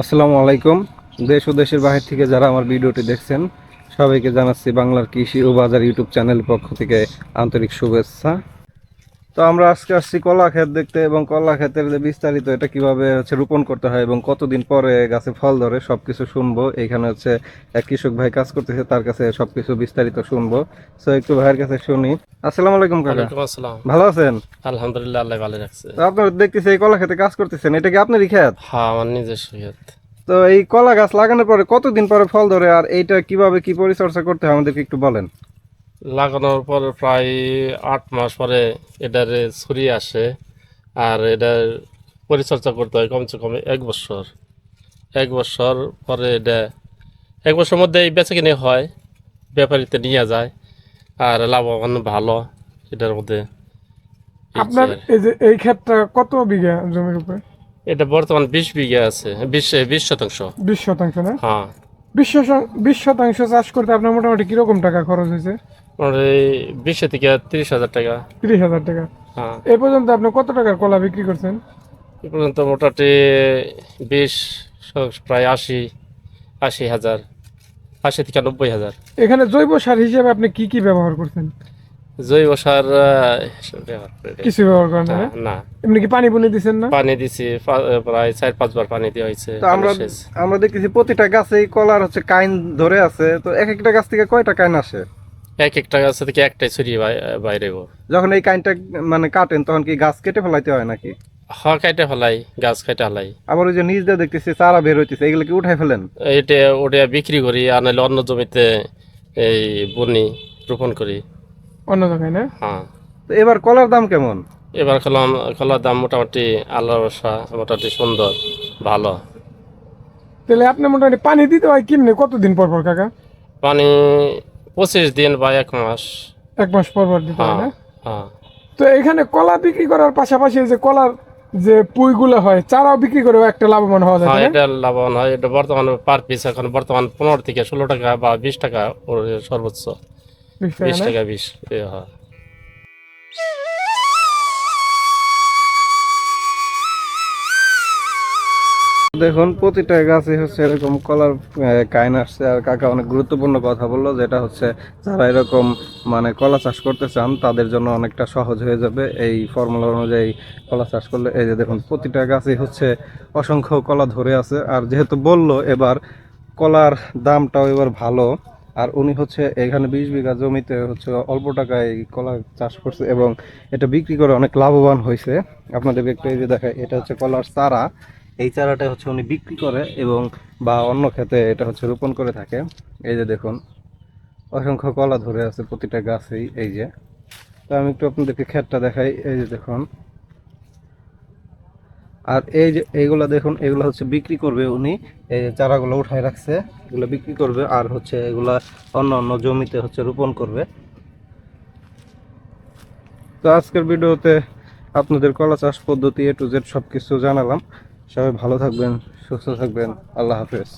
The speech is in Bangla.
আসসালামু আলাইকুম। দেশ ও দেশের বাহির থেকে যারা আমার ভিডিওটি দেখছেন, সবাইকে জানাচ্ছি বাংলার কৃষি ও বাজার ইউটিউব চ্যানেল পক্ষ থেকে আন্তরিক শুভেচ্ছা। তো আমরা আজকে আসছি কলা ক্ষেত দেখতে এবং কলা ক্ষেতের যে বিস্তারিত এটা কীভাবে হচ্ছে রোপণ করতে হয় এবং কতদিন পরে গাছে ফল ধরে সবকিছু শুনব। এখানে হচ্ছে এক কৃষক ভাই কাজ করতেছে তার কাছে সবকিছু বিস্তারিত শুনব। তো একটু ভাইয়ের কাছে শুনি। আসসালামু আলাইকুম কাকা। আসসালাম। ভালো আছেন? আলহামদুলিল্লাহ আল্লাহ ভালো রাখছে। তো আপনার দেখতেছি এই কলা ক্ষেতে কাজ করতেছেন এটা কি আপনারই ক্ষেত? হ্যাঁ আমার নিজস্ব ক্ষেত। তো এই কলা গাছ লাগানোর পরে কতদিন পরে ফল ধরে আর এইটা কীভাবে কি পরিচর্যা করতে হয় আমাদেরকে একটু বলেন। লাগানোর পর প্রায় আট মাস পরে এটার ছুরি আসে আর এটার পরিচর্যা করতে হয় কমসে কম এক বছর। এক বছর পরে এটা এক বছর মধ্যে এই বেচা কিনে হয় ব্যাপারীতে নিয়ে যায় আর লাভবান ভালো এটার মধ্যে। আপনার এই যে এই ক্ষেতটা কত বিঘা জমির উপরে? এটা বর্তমান বিশ বিঘা আছে বিশ বিশ শতাংশ। বিশ শতাংশ না? হ্যাঁ। বিশ বিশ শতাংশ চাষ করতে আপনার মোটামুটি কীরকম টাকা খরচ হয়েছে? বিশ থেকে তিরিশ হাজার টাকা। তিরিশ হাজার টাকা। হ্যাঁ। এই পর্যন্ত আপনি কত টাকার কলা বিক্রি করছেন? এ পর্যন্ত মোটামুটি বিশ প্রায় আশি আশি হাজার আশি থেকে নব্বই হাজার। এখানে জৈব সার হিসেবে আপনি কি কি ব্যবহার করছেন? জৈব সার। কিছু ব্যবহার করেন না এমনি কি পানি বুনি দিচ্ছেন না? পানি দিছি প্রায় চার পাঁচবার পানি দেওয়া হয়েছে আমরা আমরা দেখতেছি প্রতিটা গাছেই কলার হচ্ছে কাইন ধরে আছে তো এক একটা গাছ থেকে কয়টা কাইন আসে? এক একটা গাছ থেকে একটাই ছড়িয়ে বাইরে যখন এই কাইনটা মানে কাটেন তখন কি গাছ কেটে ফেলাইতে হয় নাকি? হওয়া কাইটে ফেলাই গাছ কাইটে ফেলাই। আবার ওই যে নিজ দিয়ে দেখতেছি চারা বের হইতেছে এগুলো কি উঠাই ফেলেন? এটা ওটা বিক্রি করি আর নাহলে অন্য জমিতে এই বনি রোপণ করি। অন্য জায়গায় না? হ্যাঁ। তো এবার কলার দাম কেমন? এবার কলাম কলার দাম মোটামুটি আল্লাহ রসা মোটামুটি সুন্দর ভালো। তাহলে আপনি মোটামুটি পানি দিতে হয় কেমনি? কতদিন পর পর কাকা? পানি পঁচিশ দিন বা এক মাস। এক মাস পর পর দিতে হয় হ্যাঁ না? হ্যাঁ। তো এখানে কলা বিক্রি করার পাশাপাশি যে কলার যে পুইগুলো হয় চারাও বিক্রি করে একটা লাভবান হওয়া যায় হ্যাঁ এটা লাভবান হয়। এটা বর্তমানে পার পিস এখন বর্তমান পনেরো থেকে ষোলো টাকা বা বিশ টাকা সর্বোচ্চ। বিশ টাকা বিশ হয় দেখুন প্রতিটা গাছে হচ্ছে এরকম কলার কাইন আসছে আর কাকা অনেক গুরুত্বপূর্ণ কথা বলল যেটা হচ্ছে যারা এরকম মানে কলা চাষ করতে চান তাদের জন্য অনেকটা সহজ হয়ে যাবে এই ফর্মুলা অনুযায়ী কলা চাষ করলে। এই যে দেখুন প্রতিটা গাছে হচ্ছে অসংখ্য কলা ধরে আছে আর যেহেতু বলল এবার কলার দামটাও এবার ভালো আর উনি হচ্ছে এখানে বিশ বিঘা জমিতে হচ্ছে অল্প টাকায় কলা চাষ করছে এবং এটা বিক্রি করে অনেক লাভবান হয়েছে। আপনাদেরকে একটু এই যে দেখায় এটা হচ্ছে কলার চারা। এই চারাটা হচ্ছে উনি বিক্রি করে এবং বা অন্য ক্ষেতে এটা হচ্ছে রোপণ করে থাকে। এই যে দেখুন, অসংখ্য কলা ধরে আছে প্রতিটা গাছেই, এই যে। তো আমি একটু আপনাদেরকে ক্ষেতটা দেখাই। এই যে দেখুন আর এই যে এইগুলা দেখুন, এগুলো হচ্ছে বিক্রি করবে উনি। এই চারাগুলো উঠায় রাখছে, এগুলো বিক্রি করবে আর হচ্ছে এগুলা অন্য অন্য জমিতে হচ্ছে রোপণ করবে। তো আজকের ভিডিওতে আপনাদের কলা চাষ পদ্ধতি এ টু জেড সব কিছু জানালাম। সবাই ভালো থাকবেন, সুস্থ থাকবেন। আল্লাহ হাফেজ।